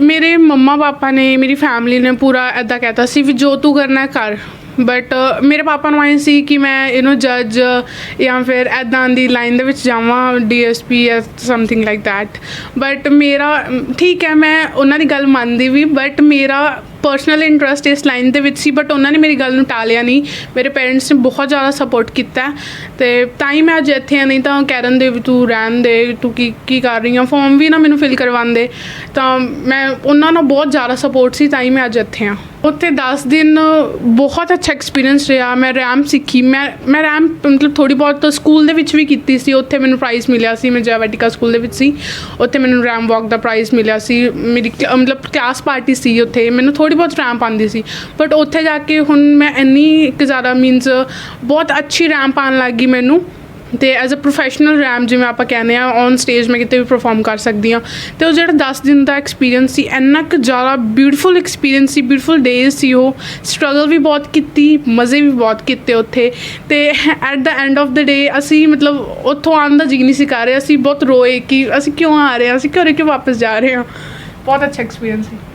ਮੇਰੇ ਮੰਮਾ ਪਾਪਾ ਨੇ, ਮੇਰੀ ਫੈਮਿਲੀ ਨੇ ਪੂਰਾ ਐਦਾਂ ਕਹਿਤਾ ਸੀ ਵੀ ਜੋ ਤੂੰ ਕਰਨਾ ਕਰ। ਬਟ ਮੇਰੇ ਪਾਪਾ ਨੂੰ ਆਏ ਸੀ ਕਿ ਮੈਂ ਇਹਨੂੰ ਜੱਜ ਜਾਂ ਫਿਰ ਐਦਾਂ ਦੀ ਲਾਈਨ ਦੇ ਵਿੱਚ ਜਾਵਾਂ ਡੀਐਸਪੀ ਜਾਂ ਸਮਥਿੰਗ ਲਾਈਕ ਥੈਟ ਬਟ ਮੇਰਾ, ਠੀਕ ਹੈ, ਮੈਂ ਉਹਨਾਂ ਦੀ ਗੱਲ ਮੰਨਦੀ ਵੀ ਬਟ ਮੇਰਾ ਪਰਸਨਲ ਇੰਟਰਸਟ ਇਸ ਲਾਈਨ ਦੇ ਵਿੱਚ ਸੀ ਬਟ ਉਹਨਾਂ ਨੇ ਮੇਰੀ ਗੱਲ ਨੂੰ ਟਾਲਿਆ ਨਹੀਂ। ਮੇਰੇ ਪੇਰੈਂਟਸ ਨੇ ਬਹੁਤ ਜ਼ਿਆਦਾ ਸਪੋਰਟ ਕੀਤਾ ਹੈ ਤੇ ਤਾਂ ਹੀ ਮੈਂ ਅੱਜ ਇੱਥੇ ਆ, ਨਹੀਂ ਤਾਂ ਕਹਿ ਦਿੰਦੇ ਵੀ ਤੂੰ ਰਹਿਣ ਦੇ, ਤੂੰ ਕੀ ਕੀ ਕਰ ਰਹੀ ਆ ਫਾਰਮ ਵੀ ਨਾ ਮੈਨੂੰ ਫਿਲ ਕਰਵਾਉਂਦੇ ਤਾਂ ਮੈਂ, ਉਹਨਾਂ ਨਾਲ ਬਹੁਤ ਜ਼ਿਆਦਾ ਸਪੋਰਟ ਸੀ, ਤਾਂ ਹੀ ਮੈਂ ਅੱਜ ਇੱਥੇ ਆ। ਉੱਥੇ 10 ਦਿਨ ਬਹੁਤ ਅੱਛਾ ਐਕਸਪੀਰੀਅੰਸ ਰਿਹਾ। ਮੈਂ ਰੈਮ ਸਿੱਖੀ। ਮੈਂ ਮੈਂ ਰੈਮ ਮਤਲਬ ਥੋੜੀ ਬਹੁਤ ਸਕੂਲ ਦੇ ਵਿੱਚ ਵੀ ਕੀਤੀ ਸੀ। ਉੱਥੇ ਮੈਨੂੰ ਪ੍ਰਾਈਜ਼ ਮਿਲਿਆ ਸੀ। ਮੈਂ ਜੈਵੈਟਿਕਾ ਸਕੂਲ ਦੇ ਵਿੱਚ ਸੀ। ਉੱਥੇ ਮੈਨੂੰ ਰੈਮ ਵਾਕ ਦਾ ਪ੍ਰਾਈਜ਼ ਮਿਲਿਆ ਸੀ। ਮੇਰੀ ਕਲ- ਮਤਲਬ ਕਲਾਸ ਪਾਰਟੀ ਸੀ ਉੱਥੇ। ਮੈਨੂੰ ਥੋੜੀ ਬਹੁਤ ਰੈਮ ਆਉਂਦੀ ਸੀ। ਬਟ ਉੱਥੇ ਜਾ ਕੇ ਹੁਣ ਮੈਂ ਇੰਨੀ ਕੁ ਜ਼ਿਆਦਾ ਮੀਨਸ ਬਹੁਤ ਅੱਛੀ ਰੈਮ ਆਉਣ ਲੱਗ ਗਈ ਮੈਨੂੰ। ਤੇ ਐਜ਼ ਅ ਪ੍ਰੋਫੈਸ਼ਨਲ ਰੈਮ ਜਿਵੇਂ ਆਪਾਂ ਕਹਿੰਦੇ ਆ ਔਨ ਸਟੇਜ ਮੈਂ ਕਿਤੇ ਵੀ ਪਰਫਾਰਮ ਕਰ ਸਕਦੀ ਆ ਤੇ ਉਹ ਜਿਹੜਾ 10 ਦਿਨ ਦਾ ਐਕਸਪੀਰੀਅੰਸ ਸੀ, ਇੰਨਾ ਕੁ ਜ਼ਿਆਦਾ ਬਿਊਟੀਫੁਲ ਐਕਸਪੀਰੀਅੰਸ ਸੀ ਬਿਊਟੀਫੁਲ ਡੇਜ਼ ਸੀ ਉਹ ਸਟਰਗਲ ਵੀ ਬਹੁਤ ਕੀਤੀ, ਮਜ਼ੇ ਵੀ ਬਹੁਤ ਕੀਤੇ ਉੱਥੇ, ਤੇ at the end of the day ਅਸੀਂ ਮਤਲਬ ਉੱਥੋਂ ਆਉਣ ਦਾ ਜੀ ਨਹੀਂ ਸੀ ਕਰ ਰਹੇ, ਅਸੀਂ ਬਹੁਤ ਰੋਏ ਕਿ ਅਸੀਂ ਕਿਉਂ ਆ ਰਹੇ ਹਾਂ, ਅਸੀਂ ਘਰੇ ਕਿਉਂ ਵਾਪਸ ਜਾ ਰਹੇ ਹਾਂ। ਬਹੁਤ ਅੱਛਾ ਐਕਸਪੀਰੀਅੰਸ ਸੀ।